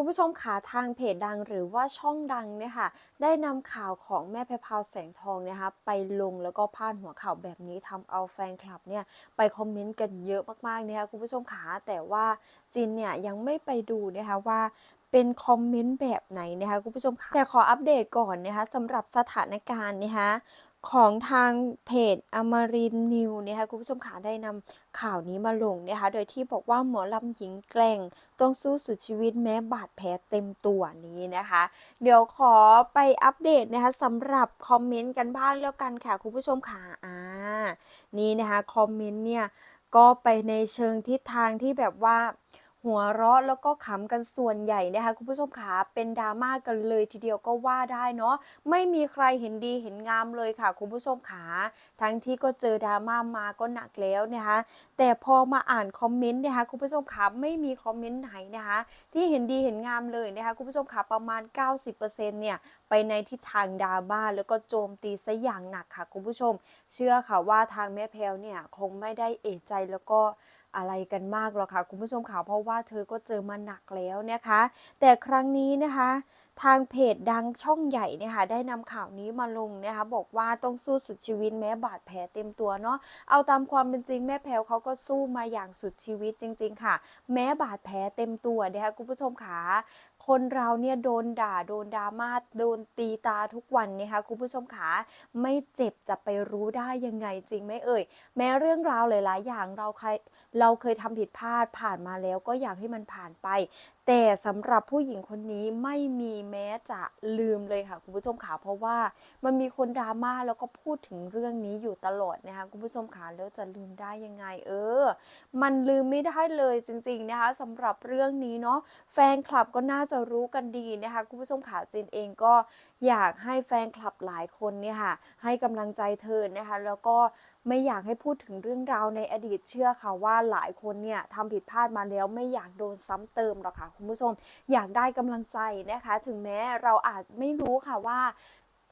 คุณผู้ชมขาทางเพจดังหรือว่าช่องดังเนี่ยค่ะได้นำข่าวของแม่แพรพราวแสงทองเนะคะไปลงแล้วก็พาดหัวข่าวแบบนี้ทำเอาแฟนคลับเนี่ยไปคอมเมนต์กันเยอะมากๆนะคะคุณผู้ชมขาแต่ว่าจินเนี่ยยังไม่ไปดูนะคะว่าเป็นคอมเมนต์แบบไหนนะคะคุณผู้ชมคะแต่ขออัปเดตก่อนนะคะสำหรับสถานการณ์นะคะ ของทางเพจอมรินนิวนะคะคุณผู้ชมขาได้นำข่าวนี้มาลงนะคะโดยที่บอกว่าหมอลำหญิงแกร่งต้องสู้สุดชีวิตแม้บาดแผลเต็มตัวนี้นะคะ เดี๋ยวขอไปอัปเดตนะคะสำหรับคอมเมนต์กันบ้างแล้วกันค่ะคุณผู้ชมค่ะอ่านี่นะคะคอมเมนต์เนี่ยก็ไปในเชิงทิศทางที่แบบว่า หัวเราะแล้วก็ขำกันส่วนใหญ่นะคะคุณผู้ชมขาเป็นดราม่ากันเลยทีเดียวก็ว่าได้เนาะไม่มีใครเห็นดีเห็นงามเลยค่ะ คุณผู้ชมขาทั้งที่ก็เจอดราม่ามาก็หนักแล้วนะคะแต่พอมาอ่านคอมเมนต์นะคะคุณผู้ชมขาไม่มีคอมเมนต์ไหนนะคะที่เห็นดีเห็นงามเลยนะคะคุณผู้ชมขาประมาณ 90%เนี่ยไปในทิศทางดราม่าแล้วก็โจมตีซะอย่างหนักค่ะคุณผู้ชม เชื่อค่ะว่าทางแม่แพลวเนี่ยคงไม่ได้เอะใจแล้วก็ อะไรกันมากหรอกค่ะคุณผู้ชมค่ะเพราะว่าเธอก็เจอมาหนักแล้วนะคะ แต่ครั้งนี้นะคะทางเพจดังช่องใหญ่เนี่ยค่ะได้นำข่าวนี้มาลงนะคะบอกว่าต้องสู้สุดชีวิตแม้บาดแผลเต็มตัวเนาะเอาตามความเป็นจริงแม่แพลวเขาก็สู้มาอย่างสุดชีวิตจริง ๆ ค่ะ แม้บาดแผลเต็มตัวนะคะคุณผู้ชมค่ะ คนเราเนี่ยโดนด่าโดนดราม่าโดนตีตาทุกวันนะคะคุณผู้ชมขาไม่เจ็บจะไปรู้ได้ยังไงจริงไหมเอ่ย แม้เรื่องราวหลาย ๆ อย่างเราเคยเราเคยทำผิดพลาดผ่านมาแล้วก็อยากให้มันผ่านไป แต่สำหรับผู้หญิงคนนี้ไม่มีแม้จะลืมเลยค่ะคุณผู้ชมขาเพราะว่ามันมีคนดราม่าแล้วก็พูดถึงเรื่องนี้อยู่ตลอดนะคะคุณผู้ชมขาแล้วจะลืมได้ยังไง เออ มันลืมไม่ได้เลยจริง ๆนะคะสำหรับเรื่องนี้เนาะแฟนคลับก็น่าจะรู้กันดีนะคะคุณผู้ชมขาจินเองก็ อยากให้แฟนคลับหลายคนเนี่ยค่ะให้กำลังใจเธอนะคะ แล้วก็ไม่อยากให้พูดถึงเรื่องราวในอดีตเชื่อค่ะว่าหลายคนเนี่ยทำผิดพลาดมาแล้วไม่อยากโดนซ้ำเติมหรอกค่ะคุณผู้ชม อยากได้กำลังใจนะคะ ถึงแม้เราอาจไม่รู้ค่ะว่า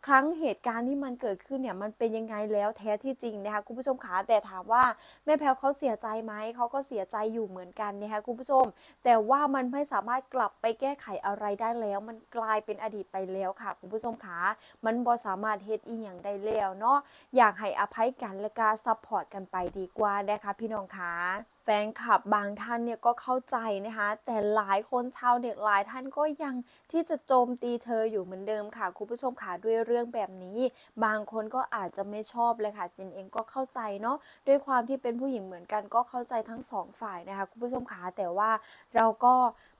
ครั้งเหตุการณ์ที่มันเกิดขึ้นเนี่ยมันเป็นยังไงแล้วแท้ที่จริงนะคะคุณผู้ชมคะแต่ถามว่าแม่แพลวเขาเสียใจไหมเขาก็เสียใจอยู่เหมือนกันนะคะคุณผู้ชม แต่ว่ามันไม่สามารถกลับไปแก้ไขอะไรได้แล้ว มันกลายเป็นอดีตไปแล้วค่ะ คุณผู้ชมคะมันบ่สามารถเฮ็ดอีหยังได้แล้วเนาะอยากให้อภัยกันและก็ซัพพอร์ตกันไปดีกว่านะคะพี่น้องคะ แฟนคลับบางท่านเนี่ยก็เข้าใจนะคะ แต่หลายคนชาวเน็ตหลายท่านก็ยังที่จะโจมตีเธออยู่เหมือนเดิมค่ะคุณผู้ชมค่ะด้วยเรื่องแบบนี้ บางคนก็อาจจะไม่ชอบเลยค่ะจินเองก็เข้าใจเนาะด้วยความที่เป็นผู้หญิงเหมือนกันก็เข้าใจทั้งสองฝ่ายนะคะคุณผู้ชมค่ะแต่ว่าเราก็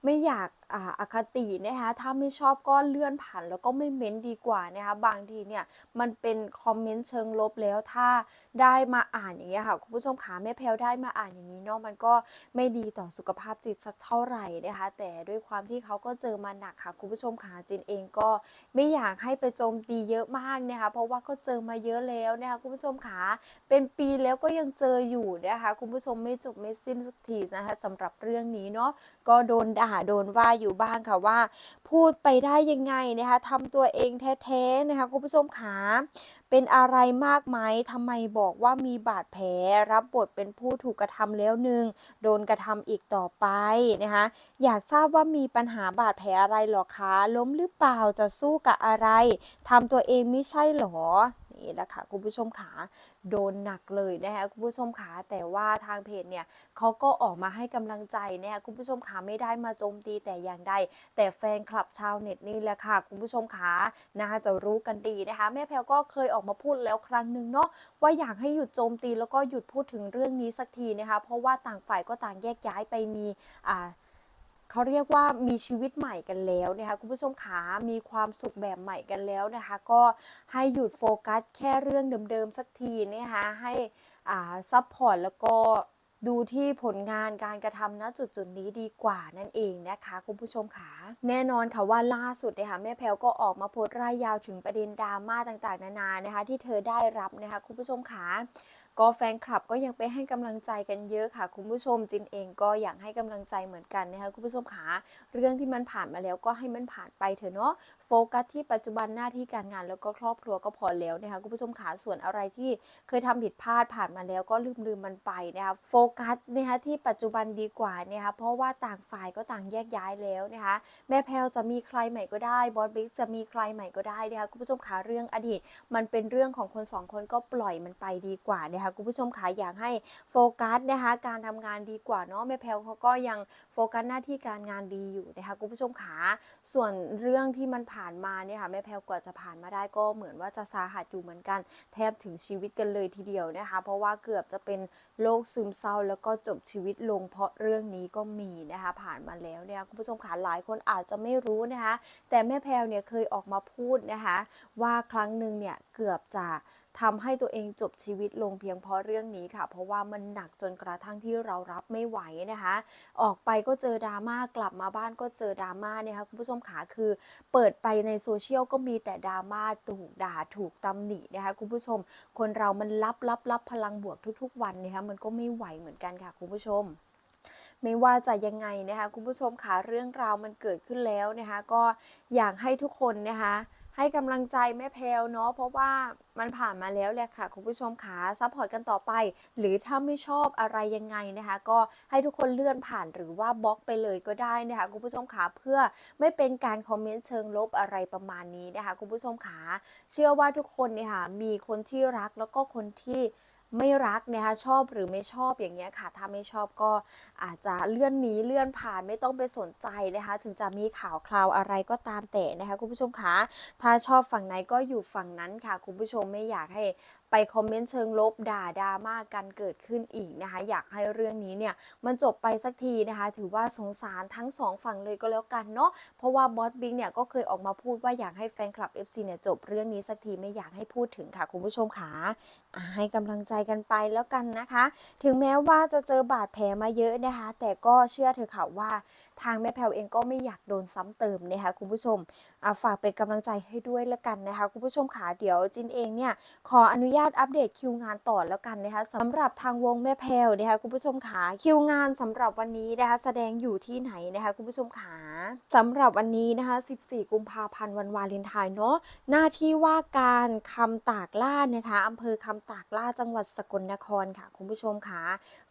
ไม่อยากอ่าอคตินะคะถ้าไม่ชอบก็เลื่อนผ่านแล้วก็ไม่เม้นดีกว่านะคะบางทีเนี่ยมันเป็นคอมเมนต์เชิงลบแล้วถ้าได้มาอ่านอย่างเงี้ยค่ะคุณผู้ชมขาแม่แพลวได้มาอ่านอย่างนี้เนาะมันก็ไม่ดีต่อสุขภาพจิตสักเท่าไหร่นะคะแต่ด้วยความที่เขาก็เจอมาหนักค่ะคุณผู้ชมขาจินเองก็ไม่อยากให้ไปโจมตีเยอะมากนะคะเพราะว่าก็เจอมาเยอะแล้วนะคะคุณผู้ชมขาเป็นปีแล้วก็ยังเจออยู่นะคะคุณผู้ชมไม่จบไม่สิ้นสักทีนะคะสำหรับเรื่องนี้เนาะก็โดนด่าโดนว่าอยู่บ้างค่ะว่า พูดไปได้ยังไงนะคะทำตัวเองแท้ๆนะคะคุณผู้ชมขาเป็นอะไรมากไหมทำไมบอกว่ามีบาดแผลรับบทเป็นผู้ถูกกระทำแล้วหนึ่งโดนกระทำอีกต่อไปนะคะอยากทราบว่ามีปัญหาบาดแผลอะไรหรอคะล้มหรือเปล่าจะสู้กับอะไรทำตัวเองไม่ใช่หรอ นี่แหละค่ะคุณผู้ชมขาโดนหนักเลยนะคะคุณผู้ชมขาแต่ว่าทางเพจเนี่ยเขาก็ออกมาให้กำลังใจนะคะคุณผู้ชมขาไม่ได้มาโจมตีแต่อย่างใดแต่แฟนคลับชาวเน็ตนี่แหละค่ะคุณผู้ชมขาน่าจะรู้กันดีนะคะแม่แพลวก็เคยออกมาพูดแล้วครั้งหนึ่งเนาะว่าอยากให้หยุดโจมตีแล้วก็หยุดพูดถึงเรื่องนี้สักทีนะคะเพราะว่าต่างฝ่ายก็ต่างแยกย้ายไปมีอ่า เขาเรียกว่ามีชีวิตใหม่กันแล้วนะคะคุณผู้ชมขามีความสุขแบบใหม่กันแล้วนะคะ ก็ให้หยุดโฟกัสแค่เรื่องเดิมๆสักทีนะคะให้อ่าซัพพอร์ตแล้วก็ดูที่ผลงานการกระทำณจุดจุดนี้ดีกว่านั่นเองนะคะ คุณผู้ชมขาแน่นอนค่ะว่าล่าสุดเนี่ยค่ะแม่แพลวก็ออกมาโพสต์ร่ายยาวถึงประเด็นดราม่าต่างๆ นานานะคะ ที่เธอได้รับนะคะ คุณผู้ชมขา ก็แฟนคลับก็ยังไปให้กำลังใจกันเยอะค่ะ คุณผู้ชมจินเองก็อยากให้กำลังใจเหมือนกันนะคะคุณผู้ชมขาเรื่องที่มันผ่านมาแล้วก็ให้มันผ่านไปเถอะเนาะโฟกัสที่ปัจจุบันหน้าที่การงานแล้วก็ครอบครัวก็พอแล้วนะคะคุณผู้ชมขาส่วนอะไรที่เคยทำผิดพลาดผ่านมาแล้วก็ลืมลืมมันไปนะคะโฟกัสนะคะที่ปัจจุบันดีกว่านะคะเพราะว่าต่างฝ่ายก็ต่างแยกย้ายแล้วนะคะแม่แพลวจะมีใครใหม่ก็ได้บอสบิ๊กจะมีใครใหม่ก็ได้นะคะคุณผู้ชมขาเรื่องอดีต มันเป็นเรื่องของคนสองคนก็ปล่อยมันไปดีกว่านะคะคุณผู้ชมขาอยากให้โฟกัสนะคะการทำงานดีกว่าเนาะแม่แพลวเขาก็ยังโฟกัสหน้าที่การงานดีอยู่นะคะคุณผู้ชมขาส่วนเรื่องที่มันผ่านมาเนี่ยค่ะแม่แพลวกว่าจะผ่านมาได้ก็เหมือนว่าจะสาหัสอยู่เหมือนกัน แทบถึงชีวิตกันเลยทีเดียวนะคะ เพราะว่าเกือบจะเป็นโรคซึมเศร้า แล้วก็จบชีวิตลงเพราะเรื่องนี้ก็มีนะคะผ่านมาแล้วเนี่ยคุณผู้ชมขาหลายคนอาจจะไม่รู้นะคะ แต่แม่แพลวเนี่ยเคยออกมาพูดนะคะ ว่าครั้งหนึ่งเนี่ยเกือบจะ ทำให้ตัวเองจบชีวิตลงเพียงเพราะเรื่องนี้ค่ะ เพราะว่ามันหนักจนกระทั่งที่เรารับไม่ไหวนะคะ ออกไปก็เจอดราม่ากลับมาบ้านก็เจอดราม่าเนี่ยค่ะคุณผู้ชมขาคือ เปิดไปในโซเชียลก็มีแต่ดราม่าถูกด่าถูกตำหนินะคะคุณผู้ชม คนเรามันรับรับรับพลังบวกทุกๆ วันนะคะมันก็ไม่ไหวเหมือนกันค่ะคุณผู้ชมไม่ว่าจะยังไงนะคะคุณผู้ชมค่ะเรื่องราวมันเกิดขึ้นแล้วนะคะก็อยากให้ทุกคนนะคะ ให้กำลังใจแม่แพลวเนาะเพราะว่ามันผ่านมาแล้วแหละค่ะ คุณผู้ชมขาซัพพอร์ตกันต่อไป หรือถ้าไม่ชอบอะไรยังไงนะคะ ก็ให้ทุกคนเลื่อนผ่านหรือว่าบล็อกไปเลยก็ได้นะคะคุณผู้ชมขาเพื่อไม่เป็นการคอมเมนต์เชิงลบอะไรประมาณนี้นะคะคุณผู้ชมขาเชื่อว่าทุกคนเนี่ยค่ะมีคนที่รักแล้วก็คนที่ ไม่รักนะคะชอบหรือไม่ชอบอย่างเงี้ยค่ะ ถ้าไม่ชอบก็อาจจะเลื่อนหนีเลื่อนผ่านไม่ต้องไปสนใจนะคะ ถึงจะมีข่าวคราวอะไรก็ตามแต่นะคะคุณผู้ชมคะถ้าชอบฝั่งไหนก็อยู่ฝั่งนั้นค่ะ คุณผู้ชมไม่อยากให้ไปคอมเมนต์เชิงลบด่าดราม่ากันเกิดขึ้นอีกนะคะ อยากให้เรื่องนี้เนี่ยมันจบไปสักทีนะคะ ถือว่าสงสารทั้งสองฝั่งเลยก็แล้วกันเนาะเพราะว่าบอสบิ๊กเนี่ยก็เคยออกมาพูดว่าอยากให้แฟนคลับ FC เนี่ยจบเรื่องนี้สักทีไม่อยากให้พูดถึงค่ะคุณผู้ชมค่ะให้กำลังใจกันไปแล้วกันนะคะ ถึงแม้ว่าจะเจอบาดแผลมาเยอะนะคะ แต่ก็เชื่อเถอค่ะว่าทางแม่แพลวเองก็ไม่อยากโดนซ้ำเติมนะคะคุณผู้ชมฝากเป็นกำลังใจให้ด้วยแล้วกันนะคะคุณผู้ชมขาเดี๋ยวจินเองเนี่ยขออนุญาตอัปเดตคิวงานต่อแล้วกันนะคะสำหรับทางวงแม่แพลวนะคะคุณผู้ชมขาคิวงานสำหรับวันนี้นะคะแสดงอยู่ที่ไหนนะคะคุณผู้ชมขา สำหรับวันนี้นะคะ 14 กุมภาพันธ์วันวาเลนไทน์เนาะหน้าที่ว่าการคำตากล่านะคะอำเภอคำตากล่าจังหวัดสกลนครค่ะคุณผู้ชมค่ะ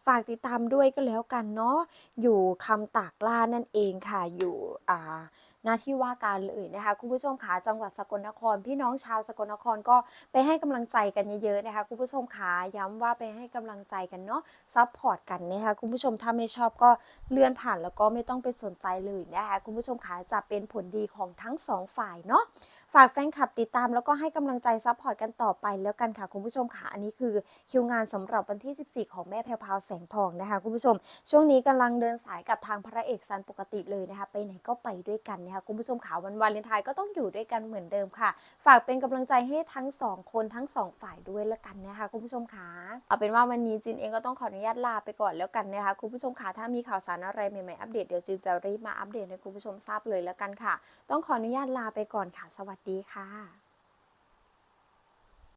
ฝากติดตามด้วยก็แล้วกันเนาะอยู่คำตากล่านั่นเองค่ะอยู่อ่า หน้าที่ว่าการเลยนะคะคุณผู้ชมขาจังหวัดสกลนคร พี่น้องชาวสกลนครก็ไปให้กำลังใจกันเยอะๆนะคะคุณผู้ชมขาย้ำว่าไปให้กำลังใจกันเนาะซัพพอร์ตกันนะคะคุณผู้ชมถ้าไม่ชอบก็เลื่อนผ่านแล้วก็ไม่ต้องไปสนใจเลยนะคะคุณผู้ชมขาจะเป็นผลดีของทั้งสองฝ่ายเนาะ ฝากแฟนคลับติดตามแล้วก็ให้กำลังใจซัพพอร์ตกันต่อไปแล้วกันค่ะคุณผู้ชมค่ะ อันนี้คือคิวงานสำหรับวันที่ 14 ของแม่แพรวพาวแสงทองนะคะคุณผู้ชม ช่วงนี้กำลังเดินสายกับทางพระเอกซันปกติเลยนะคะไปไหนก็ไปด้วยกันนะคะคุณผู้ชมค่ะวันวาเลนไทน์ก็ต้องอยู่ด้วยกันเหมือนเดิมค่ะ ฝากเป็นกำลังใจให้ทั้งสองคนทั้งสองฝ่ายด้วยแล้วกันนะคะคุณผู้ชมค่ะเอาเป็นว่าวันนี้จินเองก็ต้องขออนุญาตลาไปก่อนแล้วกันนะคะคุณผู้ชมค่ะถ้ามีข่าวสารอะไรใหม่ๆอัปเดตเดี๋ยวจินจะรีบมาอัปเดตให้คุณผู้ชมทราบเลยแล้วกันค่ะ ต้องขออนุญาตลาไปก่อนค่ะสวัสดีค่ะ